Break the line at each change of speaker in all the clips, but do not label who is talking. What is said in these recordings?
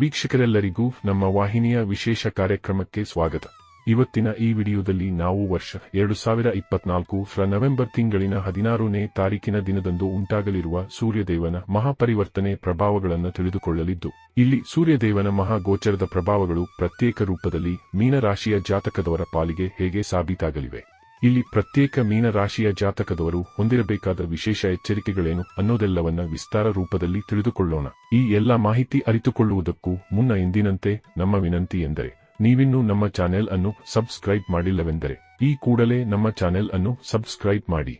ವೀಕ್ಷಕರೆಲ್ಲರಿಗೂ ನಮ್ಮ ವಾಹಿನಿಯ ವಿಶೇಷ ಕಾರ್ಯಕ್ರಮಕ್ಕೆ ಸ್ವಾಗತ. ಇವತ್ತಿನ ಈ ವಿಡಿಯೋದಲ್ಲಿ ನಾವು ವರ್ಷ ಎರಡು ಸಾವಿರ ಇಪ್ಪತ್ನಾಲ್ಕು ರ ನವೆಂಬರ್ ತಿಂಗಳಿನ ಹದಿನಾರನೇ ತಾರೀಕಿನ ದಿನದಂದು ಉಂಟಾಗಲಿರುವ ಸೂರ್ಯದೇವನ ಮಹಾಪರಿವರ್ತನೆ ಪ್ರಭಾವಗಳನ್ನು ತಿಳಿದುಕೊಳ್ಳಲಿದ್ದು, ಇಲ್ಲಿ ಸೂರ್ಯದೇವನ ಮಹಾಗೋಚರದ ಪ್ರಭಾವಗಳು ಪ್ರತ್ಯೇಕ ರೂಪದಲ್ಲಿ ಮೀನರಾಶಿಯ ಜಾತಕದವರ ಪಾಲಿಗೆ ಹೇಗೆ ಸಾಬೀತಾಗಲಿವೆ? ಇಲ್ಲಿ ಪ್ರತ್ಯೇಕ ಮೀನರಾಶಿಯ ಜಾತಕದವರು ಹೊಂದಿರಬೇಕಾದ ವಿಶೇಷ ಎಚ್ಚರಿಕೆಗಳೇನು ಅನ್ನೋದೆಲ್ಲವನ್ನ ವಿಸ್ತಾರ ರೂಪದಲ್ಲಿ ತಿಳಿದುಕೊಳ್ಳೋಣ. ಈ ಎಲ್ಲ ಮಾಹಿತಿ ಅರಿತುಕೊಳ್ಳುವುದಕ್ಕೂ ಮುನ್ನ ಎಂದಿನಂತೆ ನಮ್ಮ ವಿನಂತಿ ಎಂದರೆ, ನೀವಿನ್ನೂ ನಮ್ಮ ಚಾನೆಲ್ ಅನ್ನು ಸಬ್ಸ್ಕ್ರೈಬ್ ಮಾಡಿಲ್ಲವೆಂದರೆ, ಈ ಕೂಡಲೇ ನಮ್ಮ ಚಾನೆಲ್ ಅನ್ನು ಸಬ್ಸ್ಕ್ರೈಬ್ ಮಾಡಿ.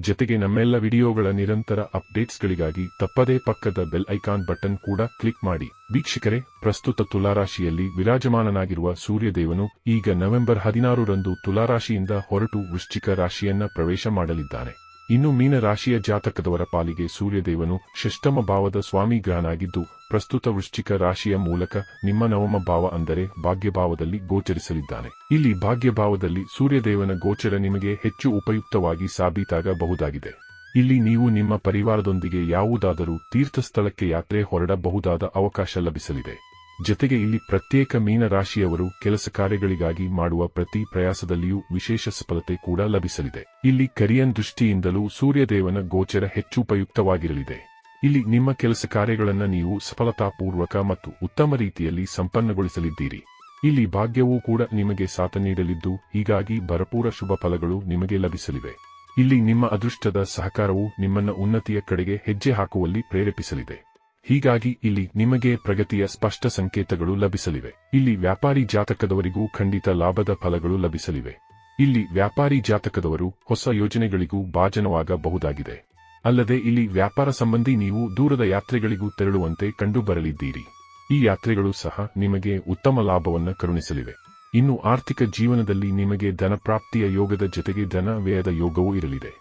ಜೊತೆಗೆ ನಮ್ಮೆಲ್ಲ ವಿಡಿಯೋಗಳ ನಿರಂತರ ಅಪ್ಡೇಟ್ಸ್ಗಳಿಗಾಗಿ ತಪ್ಪದೇ ಪಕ್ಕದ ಬೆಲ್ ಐಕಾನ್ ಬಟನ್ ಕೂಡ ಕ್ಲಿಕ್ ಮಾಡಿ. ವೀಕ್ಷಕರೇ, ಪ್ರಸ್ತುತ ತುಲಾರಾಶಿಯಲ್ಲಿ ವಿರಾಜಮಾನನಾಗಿರುವ ಸೂರ್ಯದೇವನು ಈಗ ನವೆಂಬರ್ ಹದಿನಾರರಂದು ತುಲಾರಾಶಿಯಿಂದ ಹೊರಟು ವೃಶ್ಚಿಕ ರಾಶಿಯನ್ನ ಪ್ರವೇಶ ಮಾಡಲಿದ್ದಾನೆ. ಇನ್ನು ಮೀನರಾಶಿಯ ಜಾತಕದವರ ಪಾಲಿಗೆ ಸೂರ್ಯದೇವನು ಷಷ್ಟಮ ಭಾವದ ಸ್ವಾಮಿ ಗ್ರಹನಾಗಿದ್ದು ಪ್ರಸ್ತುತ ವೃಶ್ಚಿಕ ರಾಶಿಯ ಮೂಲಕ ನಿಮ್ಮ ನವಮ ಭಾವ ಅಂದರೆ ಭಾಗ್ಯಭಾವದಲ್ಲಿ ಗೋಚರಿಸಲಿದ್ದಾನೆ. ಇಲ್ಲಿ ಭಾಗ್ಯಭಾವದಲ್ಲಿ ಸೂರ್ಯದೇವನ ಗೋಚರ ನಿಮಗೆ ಹೆಚ್ಚು ಉಪಯುಕ್ತವಾಗಿ ಸಾಬೀತಾಗಬಹುದಾಗಿದೆ. ಇಲ್ಲಿ ನೀವು ನಿಮ್ಮ ಪರಿವಾರದೊಂದಿಗೆ ಯಾವುದಾದರೂ ತೀರ್ಥಸ್ಥಳಕ್ಕೆ ಯಾತ್ರೆ ಹೊರಡಬಹುದಾದ ಅವಕಾಶ ಲಭಿಸಲಿದೆ. ಜೊತೆಗೆ ಇಲ್ಲಿ ಪ್ರತ್ಯೇಕ ಮೀನರಾಶಿಯವರು ಕೆಲಸ ಕಾರ್ಯಗಳಿಗಾಗಿ ಮಾಡುವ ಪ್ರತಿ ಪ್ರಯಾಸದಲ್ಲಿಯೂ ವಿಶೇಷ ಸಫಲತೆ ಕೂಡ ಲಭಿಸಲಿದೆ. ಇಲ್ಲಿ ಕರಿಯನ್ ದೃಷ್ಟಿಯಿಂದಲೂ ಸೂರ್ಯದೇವನ ಗೋಚರ ಹೆಚ್ಚು ಉಪಯುಕ್ತವಾಗಿರಲಿದೆ. ಇಲ್ಲಿ ನಿಮ್ಮ ಕೆಲಸ ಕಾರ್ಯಗಳನ್ನು ನೀವು ಸಫಲತಾಪೂರ್ವಕ ಮತ್ತು ಉತ್ತಮ ರೀತಿಯಲ್ಲಿ ಸಂಪನ್ನಗೊಳಿಸಲಿದ್ದೀರಿ. ಇಲ್ಲಿ ಭಾಗ್ಯವೂ ಕೂಡ ನಿಮಗೆ ಸಾಥ ನೀಡಲಿದ್ದು, ಹೀಗಾಗಿ ಭರಪೂರ ಶುಭ ಫಲಗಳು ನಿಮಗೆ ಲಭಿಸಲಿವೆ. ಇಲ್ಲಿ ನಿಮ್ಮ ಅದೃಷ್ಟದ ಸಹಕಾರವು ನಿಮ್ಮನ್ನ ಉನ್ನತಿಯ ಕಡೆಗೆ ಹೆಜ್ಜೆ ಹಾಕುವಲ್ಲಿ ಪ್ರೇರೇಪಿಸಲಿದೆ. ಹೀಗಾಗಿ ಇಲ್ಲಿ ನಿಮಗೆ ಪ್ರಗತಿಯ ಸ್ಪಷ್ಟ ಸಂಕೇತಗಳು ಲಭಿಸಲಿವೆ. ಇಲ್ಲಿ ವ್ಯಾಪಾರಿ ಜಾತಕದವರಿಗೂ ಖಂಡಿತ ಲಾಭದ ಫಲಗಳು ಲಭಿಸಲಿವೆ. ಇಲ್ಲಿ ವ್ಯಾಪಾರಿ ಜಾತಕದವರು ಹೊಸ ಯೋಜನೆಗಳಿಗೂ ಭಾಜನವಾಗಬಹುದಾಗಿದೆ. ಅಲ್ಲದೆ ಇಲ್ಲಿ ವ್ಯಾಪಾರ ಸಂಬಂಧಿ ನೀವು ದೂರದ ಯಾತ್ರೆಗಳಿಗೂ ತೆರಳುವಂತೆ ಕಂಡುಬರಲಿದ್ದೀರಿ. ಈ ಯಾತ್ರೆಗಳು ಸಹ ನಿಮಗೆ ಉತ್ತಮ ಲಾಭವನ್ನು ಕರುಣಿಸಲಿವೆ. ಇನ್ನು ಆರ್ಥಿಕ ಜೀವನದಲ್ಲಿ ನಿಮಗೆ ಧನಪ್ರಾಪ್ತಿಯ ಯೋಗದ ಜೊತೆಗೆ ಧನ ವ್ಯಯದ ಯೋಗವೂ ಇರಲಿದೆ.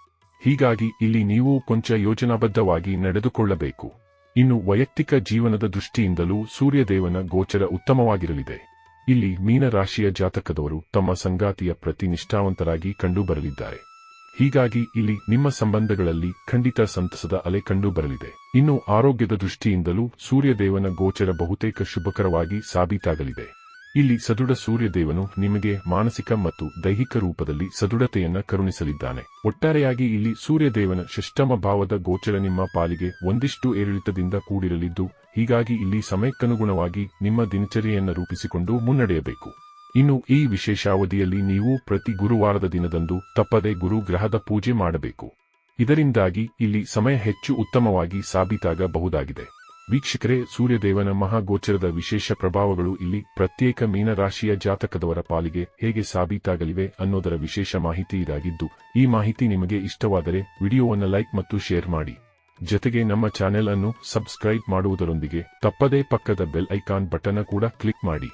ಹೀಗಾಗಿ ಇಲ್ಲಿ ನೀವು ಕೊಂಚ ಯೋಜನಾಬದ್ಧವಾಗಿ ನಡೆದುಕೊಳ್ಳಬೇಕು. ಇನ್ನು ವೈಯಕ್ತಿಕ ಜೀವನದ ದೃಷ್ಟಿಯಿಂದಲೂ ಸೂರ್ಯದೇವನ ಗೋಚರ ಉತ್ತಮವಾಗಿರಲಿದೆ. ಇಲ್ಲಿ ಮೀನರಾಶಿಯ ಜಾತಕದವರು ತಮ್ಮ ಸಂಗಾತಿಯ ಪ್ರತಿ ನಿಷ್ಠಾವಂತರಾಗಿ ಕಂಡುಬರಲಿದ್ದಾರೆ. ಹೀಗಾಗಿ ಇಲ್ಲಿ ನಿಮ್ಮ ಸಂಬಂಧಗಳಲ್ಲಿ ಖಂಡಿತ ಸಂತಸದ ಅಲೆ ಕಂಡುಬರಲಿದೆ. ಇನ್ನು ಆರೋಗ್ಯದ ದೃಷ್ಟಿಯಿಂದಲೂ ಸೂರ್ಯದೇವನ ಗೋಚರ ಬಹುತೇಕ ಶುಭಕರವಾಗಿ ಸಾಬೀತಾಗಲಿದೆ. ಇಲ್ಲಿ ಸದೃಢ ಸೂರ್ಯದೇವನು ನಿಮಗೆ ಮಾನಸಿಕ ಮತ್ತು ದೈಹಿಕ ರೂಪದಲ್ಲಿ ಸದೃಢತೆಯನ್ನ ಕರುಣಿಸಲಿದ್ದಾನೆ. ಒಟ್ಟಾರೆಯಾಗಿ ಇಲ್ಲಿ ಸೂರ್ಯದೇವನ ಷಷ್ಟಮ ಭಾವದ ಗೋಚರ ನಿಮ್ಮ ಪಾಲಿಗೆ ಒಂದಿಷ್ಟು ಏರಿಳಿತದಿಂದ ಕೂಡಿರಲಿದ್ದು, ಹೀಗಾಗಿ ಇಲ್ಲಿ ಸಮಯಕ್ಕನುಗುಣವಾಗಿ ನಿಮ್ಮ ದಿನಚರಿಯನ್ನು ರೂಪಿಸಿಕೊಂಡು ಮುನ್ನಡೆಯಬೇಕು. ಇನ್ನು ಈ ವಿಶೇಷ ಅವಧಿಯಲ್ಲಿ ನೀವು ಪ್ರತಿ ಗುರುವಾರದ ದಿನದಂದು ತಪ್ಪದೆ ಗುರು ಗ್ರಹದ ಪೂಜೆ ಮಾಡಬೇಕು. ಇದರಿಂದಾಗಿ ಇಲ್ಲಿ ಸಮಯ ಹೆಚ್ಚು ಉತ್ತಮವಾಗಿ ಸಾಬೀತಾಗಬಹುದಾಗಿದೆ. ವೀಕ್ಷಕರೇ, ಸೂರ್ಯದೇವನ ಮಹಾಗೋಚರದ ವಿಶೇಷ ಪ್ರಭಾವಗಳು ಇಲ್ಲಿ ಪ್ರತ್ಯೇಕ ಮೀನರಾಶಿಯ ಜಾತಕದವರ ಪಾಲಿಗೆ ಹೇಗೆ ಸಾಬೀತಾಗಲಿವೆ ಅನ್ನೋದರ ವಿಶೇಷ ಮಾಹಿತಿ ಇದಾಗಿದ್ದು, ಈ ಮಾಹಿತಿ ನಿಮಗೆ ಇಷ್ಟವಾದರೆ ವಿಡಿಯೋವನ್ನು ಲೈಕ್ ಮತ್ತು ಶೇರ್ ಮಾಡಿ. ಜೊತೆಗೆ ನಮ್ಮ ಚಾನೆಲ್ ಅನ್ನು ಸಬ್ಸ್ಕ್ರೈಬ್ ಮಾಡುವುದರೊಂದಿಗೆ ತಪ್ಪದೇ ಪಕ್ಕದ ಬೆಲ್ ಐಕಾನ್ ಬಟನ್ ಕೂಡ ಕ್ಲಿಕ್ ಮಾಡಿ.